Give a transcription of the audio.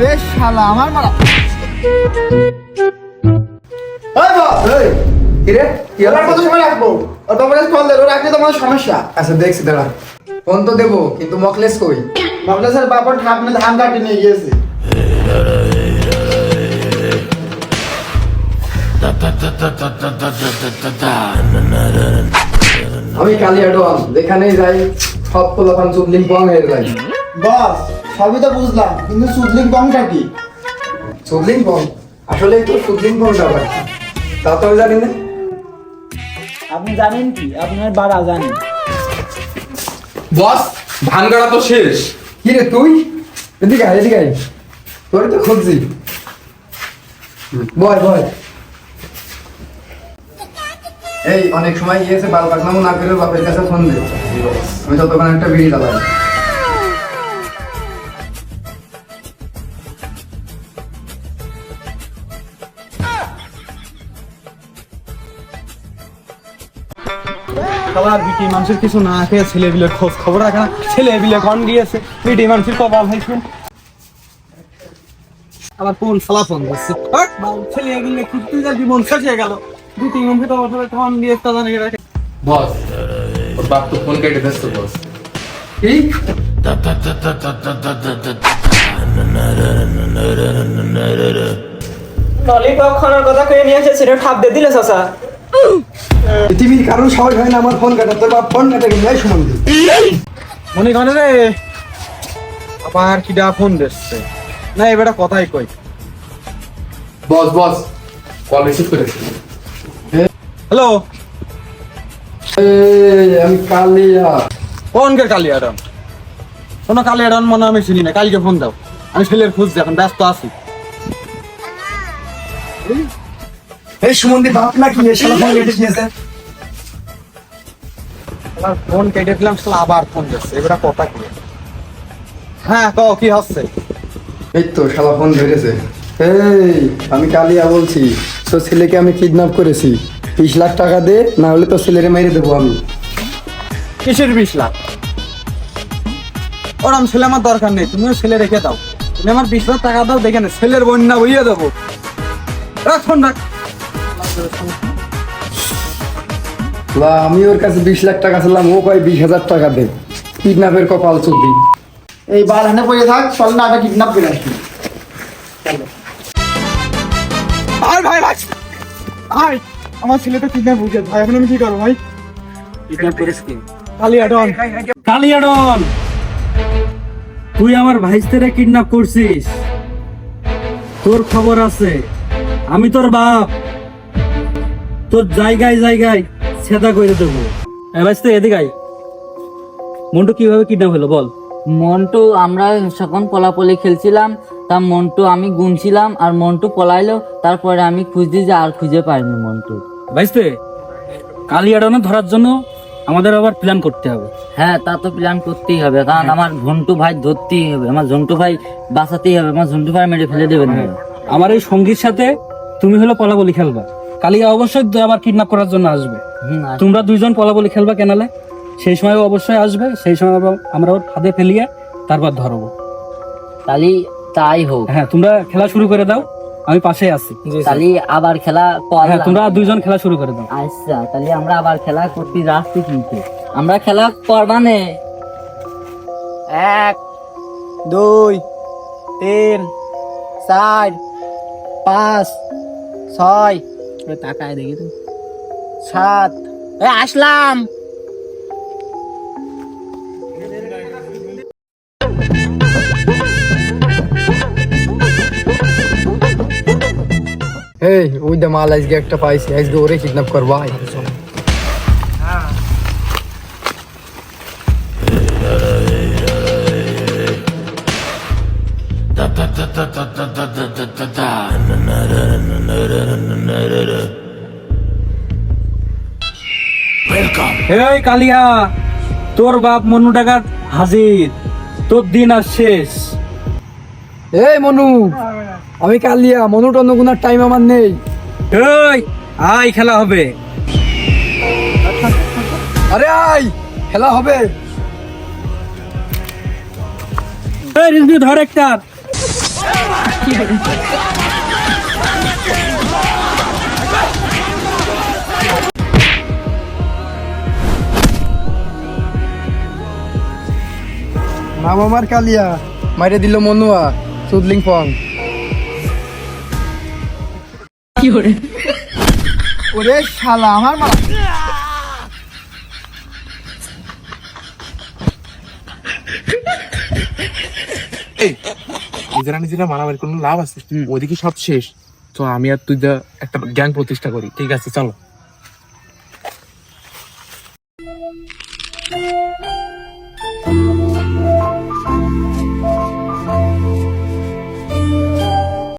ওরে শালা আমার মারা। ওই বস এই। কি রে? কি হলো? এবার কত সময় রাখব। ওর বাবার কল দেবো রাখলে তোমার সমস্যা। আচ্ছা দেখছি দাঁড়া। ফোন তো দেবো কিন্তু মকলেস কই? ভাবলে স্যার বাবার ধান কাটে নিয়ে গিয়েছে। আমি কালিয়া ডন যেখানেই যাই সব পোলাপান চুদলিং পং হয়ে যাই বস। সবই তো বুঝলাম কিন্তু সুদলিং কমটা কি? চুদলিং পং আসলে তো পংটা আবার কি? তা তো আমি জানি না। আপনি জানেন কি? আপনার বাবা জানেন। বস ধান গাড়া তো শেষ। কি রে তুই? এদিকে আয় এদিকে আয়। তোরে তো খুঁজছি। বয় বয়। এই অনেক সময় গিয়েছে বাল পাকনামো না করে বাপের কাছে ফোন দে। আমি ততক্ষণ একটা বিড়ি চালাই সবার বিটি মানুষের কিছু না খেয়ে ছেলে বিলে খোঁজ খবর রাখা। না। ছেলে বিলে কন গিয়েছে বিটি মানুষের কপাল হয়েছেন আবার কোন সালা ফোন করছে হট, ছেলে এগুলো খুঁজতে যা জীবন শেষ হয়ে গেল। বিটি মানুষের কপাল কন দিয়ে তা জানে রাখে বস ওর বাপ তো ফোন কেটে দিচ্ছে বস। কি? ললিপপ খানার কথা কয়ে নিয়ে এসে ছেলে ঠাপ দিয়ে দিলে চাচা। পৃথিবীর কারণ সহজ হয় না আমার ফোন কাটা তোর বাপ ফোন কাটা কিন্তু এই সমান মনে করে রে আবার কিডা ফোন দিচ্ছে। না এবারে কথাই কই। বস বস কল রিসিভ করেছে। হ্যালো? আমি কালিয়া। কোনকে কালিয়াডন কোনো কালিয়াডন মনে আমি চিনি না কালকে ফোন দাও। আমি ছেলের খুঁজছি এখন ব্যস্ত আছি। এই সুমন্দি বাপ না কি? এসে ফোন কেটে দিয়েছে। ফোন কেটে দিলাম আবার ফোন দিচ্ছে এবারে কথা কি? হ্যাঁ কও কি হচ্ছে? এই তো শালা ফোন ধরেছে। এই আমি কালিয়া বলছি তোর ছেলেকে আমি কিডন্যাপ করেছি। বিশ লাখ টাকা দে না হলে তোর ছেলেরে মেরে দেবো আমি। কিসের বিশ লাখ? ওরম ছেলে আমার দরকার নেই তুমিও ছেলে রেখে দাও। তুমি আমার বিশ লাখ টাকা দাও দেখে না ছেলের বন্যা বইয়ে দেবো। রাখ ফোন রাখ। লা, আমি ওর কাছে বিশ লাখ টাকা ছিলাম ও কয় বিশ হাজার টাকা দে। কিডন্যাপের কপাল চুদি এই বাল হানে পড়ে থাক চল না আগে কিডন্যাপ করে আসি। ভাই ভাই। ভাই আমার ছেলে তো কিডন্যাপ হয়ে ভাই এখন আমি কি করব ভাই? কিডন্যাপ কি? কালিয়াডন। কালিয়াডন। তুই আমার ভাইস্তেরে কিডন্যাপ করছিস। তোর খবর আছে। আমি তোর বাপ। তোর জায়গায় জায়গায় ছেদা করে দেবো। এ ভাইস্তে এদিকে আয়। মন্টু কীভাবে কিডন্যাপ হলো বল। মন্টু আমরা যখন পলাপলি খেলছিলাম তা মন্টু আমি গুনছিলাম আর মন্টু পলাইলো। তারপরে আমি খুঁজতে যে আর খুঁজে পাইনি মন্টু। ভাইস্তে কালিয়াডনে ধরার জন্য আমাদের আবার প্ল্যান করতে হবে। হ্যাঁ তা তো প্ল্যান করতেই হবে কারণ আমার ঝন্টু ভাই ধরতেই হবে আমার ঝন্টু ভাই বাঁচাতেই হবে আমার ঝন্টু ভাই মেরে ফেলে দেবেন না। আমার এই সঙ্গীর সাথে তুমি হলো পলাবলি খেলবা। কালিয়া অবশ্যই আবার কিডন্যাপ করার জন্য আসবে। হুম, তোমরা দুইজন পলাবলি খেলবা কেনালে। সেই সময় অবশ্যই আসবে সেই সময় আমরা ওর ফাঁদে ফেলিয়ে তারপর ধরবো। তালি তাই হোক। হ্যাঁ তোমরা খেলা শুরু করে দাও আমি পাশে আছি। তালি আবার খেলা হ্যাঁ তোমরা দুইজন খেলা শুরু করে দাও। আচ্ছা তাহলে আমরা আবার খেলা করতে যাচ্ছি কিন্তু। আমরা খেলা করবানে এক দুই তিন চার পাঁচ ছয় এ তাকায় দেখি তো। সাত। আসলাম। এই, ওই দা মাল আজকে একটা পাইছি। আজকে ওরে কিডন্যাপ করব। এই কালিয়া তোর বাপ মনু ডাকাত হাজির। তোর দিন আর শেষ। এই মনু আমি কালিয়া মনু টনু গুনার টাইম আমার নেই। এই আই খেলা হবে। আরে আয় খেলা হবে। এই ধর একটা। নাম আমার কালিয়া মাইরে দিল মনুয়া সুদলিং ফং ওরে? শালা আমার মা নিজেরা নিজেরা মারামারি কোনো লাভ আছে। ওদিকে সব শেষ। তো আমি আর তুই একটা জ্ঞান প্রতিষ্ঠা করি। ঠিক আছে চলো।